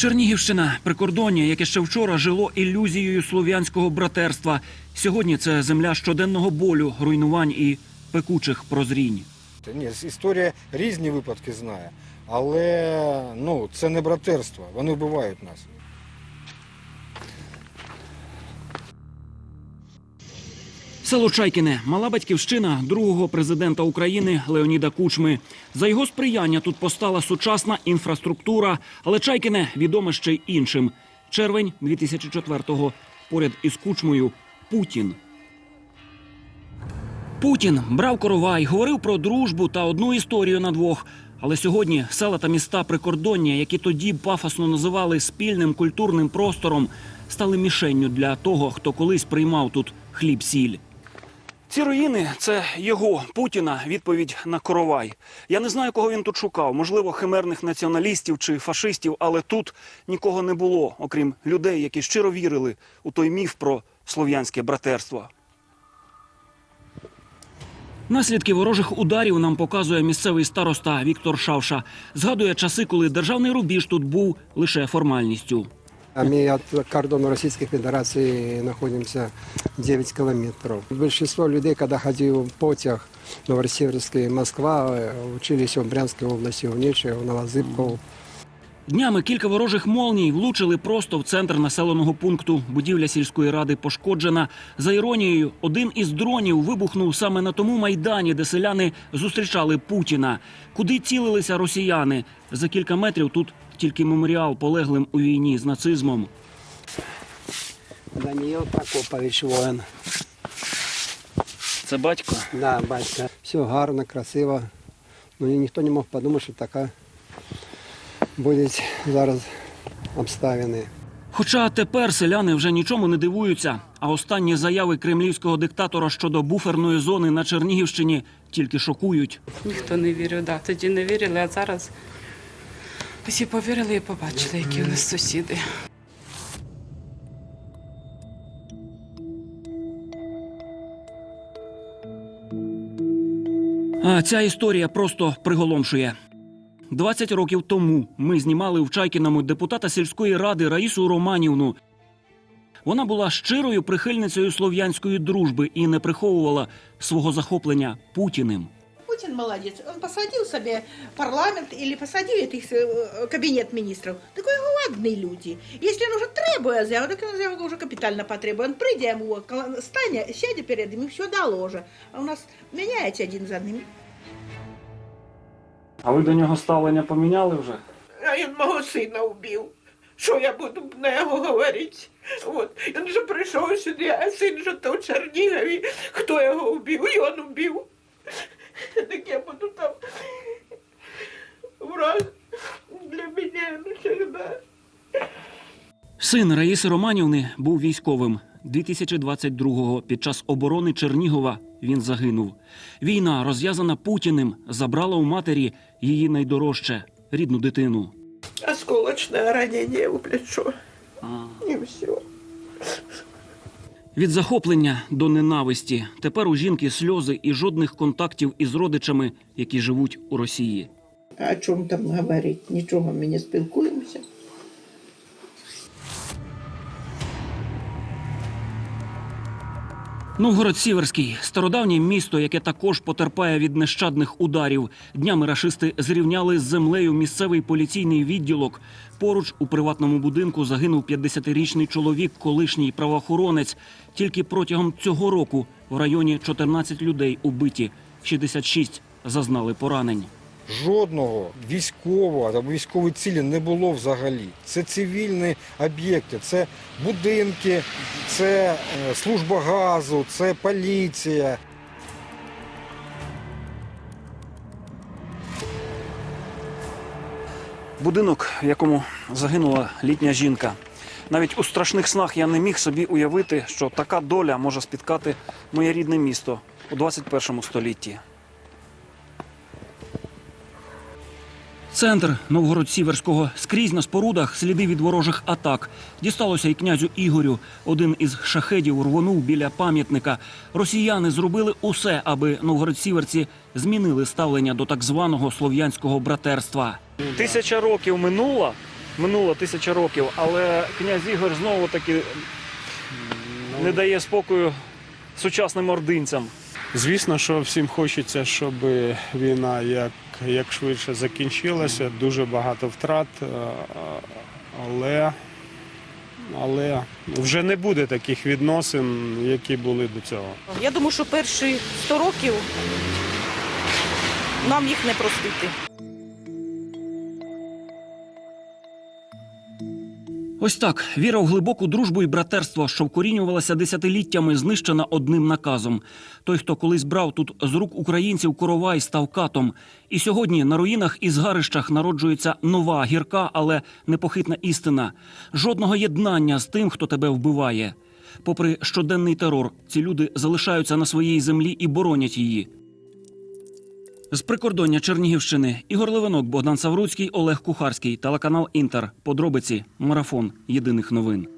Чернігівщина прикордоння, яке ще вчора жило ілюзією слов'янського братерства. Сьогодні це земля щоденного болю, руйнувань і пекучих прозрінь. Ні, історія різні випадки знає, але ну, це не братерство, вони вбивають нас. Село Чайкіне, мала батьківщина другого президента України Леоніда Кучми. За його сприяння тут постала сучасна інфраструктура, але Чайкіне відоме ще й іншим. Червень 2004-го. Поряд із Кучмою Путін. Путін брав коровай, говорив про дружбу та одну історію на двох. Але сьогодні села та міста прикордоння, які тоді пафосно називали спільним культурним простором, стали мішенню для того, хто колись приймав тут хліб-сіль. Ці руїни це його Путіна відповідь на коровай. Я не знаю, кого він тут шукав. Можливо, химерних націоналістів чи фашистів, але тут нікого не було, окрім людей, які щиро вірили у той міф про слов'янське братерство. Наслідки ворожих ударів нам показує місцевий староста Віктор Шавша. Згадує часи, коли державний рубіж тут був лише формальністю. А мы от кордона Российской Федерации находимся 9 километров. Большинство людей, когда ходил потяг Новосибирский, Москва, э, учились в Брянской области, в Нече, в Новозыбково. Днями кілька ворожих молній влучили просто в центр населеного пункту. Будівля сільської ради пошкоджена. За іронією, один із дронів вибухнув саме на тому майдані, де селяни зустрічали Путіна. Куди цілилися росіяни? За кілька метрів тут тільки меморіал полеглим у війні з нацизмом. Даниил Прокопович воин. Це батько. Да, батька. Все гарно, красиво. Ну і ніхто не мог подумати, що така будуть зараз обставини. Хоча тепер селяни вже нічому не дивуються. А останні заяви кремлівського диктатора щодо буферної зони на Чернігівщині тільки шокують. Ніхто не вірив, да. тоді не вірили, а зараз всі повірили і побачили, які у нас сусіди. А ця історія просто приголомшує. 20 років тому ми знімали в Чайкіному депутата сільської ради Раїсу Романівну. Вона була щирою прихильницею слов'янської дружби і не приховувала свого захоплення Путіним. Путин молодец. Он посадил себе парламент или посадил их э, кабинет министров. Такой ладные люди. Если он уже требує заяву, так він заяву вже капітально потребує. Он прийде йому, стане, сяде перед ним і все доложить. А у нас міняється один за одним. А ви до нього ставлення поміняли вже? А він мого сина вбив. Що я буду на його говорити? От. Він же прийшов сюди, а син же то в Чернігові. Хто його вбив? І він вбив. Так я буду там враг для мене навсегда. Син Раїси Романівни був військовим. 2022-го під час оборони Чернігова він загинув. Війна, розв'язана Путіним, забрала у матері її найдорожче рідну дитину. Осколочне ранення у плечо. І все. Від захоплення до ненависті тепер у жінки сльози і жодних контактів із родичами, які живуть у Росії. А о чому там говорити? Нічого ми не спілкуємося. Новгород Сіверський стародавнє місто, яке також потерпає від нещадних ударів. Днями рашисти зрівняли з землею місцевий поліційний відділок. Поруч у приватному будинку загинув 50-річний чоловік, колишній правоохоронець. Тільки протягом цього року в районі 14 людей убиті, 66 зазнали поранень. Жодного військового або військової цілі не було взагалі. Це цивільні об'єкти, це будинки, це е, служба газу, це поліція. Будинок, в якому загинула літня жінка. Навіть у страшних снах я не міг собі уявити, що така доля може спіткати моє рідне місто у 21 столітті. Центр Новгород-Сіверського скрізь на спорудах сліди від ворожих атак. Дісталося і князю Ігорю. Один із шахедів рвонув біля пам'ятника. Росіяни зробили усе, аби новгород-сіверці змінили ставлення до так званого слов'янського братерства. Тисяча років минула, минуло тисяча років, але князь Ігор знову таки не дає спокою сучасним ординцям. Звісно, що всім хочеться, щоб війна як, як швидше закінчилася, дуже багато втрат, е, але, але вже не буде таких відносин, які були до цього. Я думаю, що перші 100 років нам їх не простити. Ось так віра в глибоку дружбу і братерство, що вкорінювалася десятиліттями, знищена одним наказом. Той, хто колись брав тут з рук українців коровай, став катом. І сьогодні на руїнах і згарищах народжується нова гірка, але непохитна істина. Жодного єднання з тим, хто тебе вбиває. Попри щоденний терор, ці люди залишаються на своїй землі і боронять її. З прикордоння Чернігівщини Ігор Левинок, Богдан Савруцький, Олег Кухарський, телеканал Інтер. Подробиці. Марафон. Єдиних новин.